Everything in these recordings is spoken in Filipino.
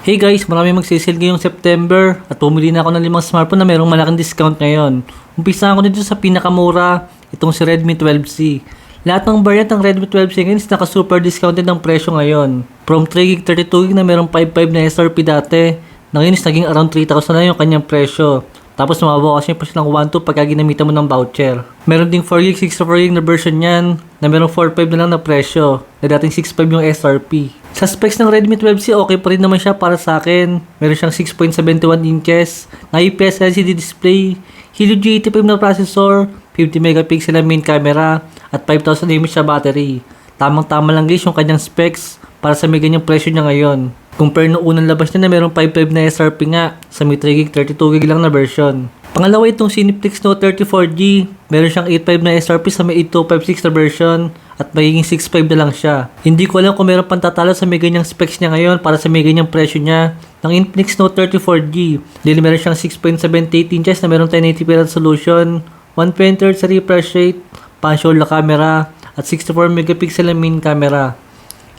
Hey guys, marami magsisil ngayong September at pumili na ako ng limang smartphone na mayroong malaking discount ngayon. Umpisa ako dito sa pinakamura, itong si Redmi 12C. Lahat ng variant ng Redmi 12C ngayon is naka super discounted ng presyo ngayon. From 3GB 32GB na mayroong 5.5 na SRP dati, na ngayon is naging around 3,000 na yung kanyang presyo. Tapos mababawas niya pa siya ng 1.2 pagka ginamitan mo ng voucher. Meron ding 4GB, 64GB na version niyan na merong 4.5 na lang na presyo na dating 6.5 yung SRP. Sa specs ng Redmi 12C, okay pa rin naman siya para sa akin. Meron siyang 6.71 inches na IPS LCD display, Helio G85 na processor, 50 megapixel na main camera, at 5,000 mAh battery. Tamang-tama lang guys yung kanyang specs para sa may ganyang presyo niya ngayon. Compare nung unang labas niya na merong 5.5 na SRP nga sa may 3GB, 32GB lang na version. Pangalawa itong Cineplex Note 34G. Meron siyang 8.5 na SRP sa may 8256 na version at magiging 6.5 na lang siya. Hindi ko alam kung meron pang tatalo sa may ganyang specs niya ngayon para sa may ganyang presyo niya ng Infinix Note 34G. Dahil meron siyang 6.78 inches na meron 1080p resolution, 120Hz refresh rate, pan-show la camera, at 64 megapixel na main camera.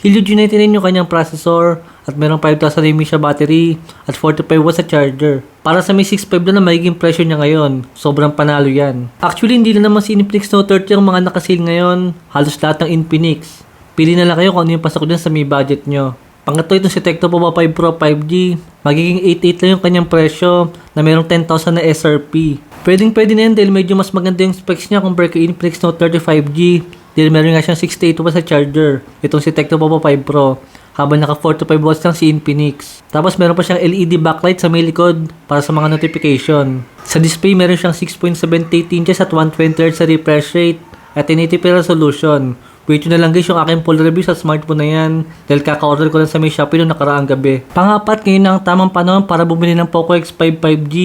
Helio G99 yung kanyang processor at merong 5,000 mAh na battery at 45 watts sa charger. Para sa may 6.5 na magiging presyo niya ngayon, sobrang panalo yan. Actually, hindi na naman si Infinix Note 30 ang mga nakasil ngayon. Halos lahat ng Infinix. Pili na lang kayo kung ano yung pasok dyan sa may budget nyo. Pangatlo ito si Tecno Pova 5 Pro 5G. Magiging 88 lang yung kanyang presyo na merong 10,000 na SRP. Pwedeng pwede na yan dahil medyo mas maganda yung specs niya compare kay Infinix Note 35G. Dahil meron nga siyang 68 watts sa charger. Itong si Tecno Pova 5 Pro. Habang naka 4 to 5 watts lang si Infinix. Tapos meron pa siyang LED backlight sa may likod para sa mga notification. Sa display meron siyang 6.78 inches at 120Hz sa refresh rate at 1080p resolution. Wait na lang guys yung aking full review sa smartphone na yan dahil kaka-order ko lang sa may Shopee noong nakaraang gabi. Pangapat, ngayon na ang tamang panahon para bumili ng Poco X5 5G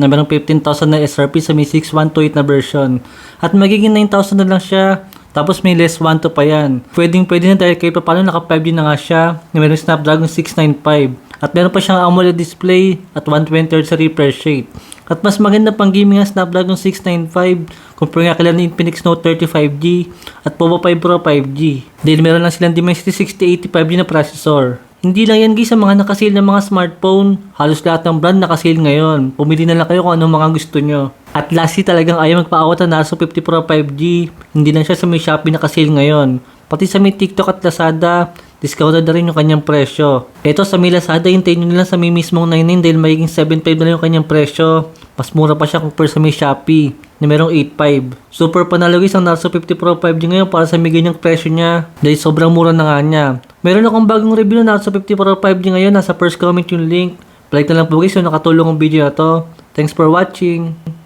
na merong 15,000 na SRP sa may 6128 na version. At magiging 9,000 na lang siya tapos may less 1 to pa yan. Pwedeng pwede na dahil kahit pa paano naka 5G na nga siya na meron Snapdragon 695. At meron pa siyang AMOLED display at 120Hz sa refresh rate. At mas maganda pang gaming ang Snapdragon 695 compare nga kila ng Infinix Note 35G at Povo 5 Pro 5G. Dahil meron lang silang Dimensity 6085G na processor. Hindi lang yan guys sa mga nakasale ng mga smartphone. Halos lahat ng brand nakasale ngayon. Pumili na lang kayo kung anong mga gusto nyo. At lastly talagang ayaw magpaawat ng Narso 50 Pro 5G. Hindi lang siya sa may Shopee nakasale ngayon. Pati sa may TikTok at Lazada, discounted na rin yung kanyang presyo. Ito sa may Lazada, hintayin nyo nila sa may mismong 99 dahil magiging 7.5 na lang yung kanyang presyo. Mas mura pa siya compare sa may Shopee na merong 8.5. Super panalo guys ang Narso 50 Pro 5G ngayon para sa may ganyang presyo niya dahil sobrang mura na nga niya. Meron akong bagong review ng Narso 50 Pro 5G ngayon. Nasa first comment yung link. Like na lang po guys yung nakatulong ang video na to. Thanks for watching.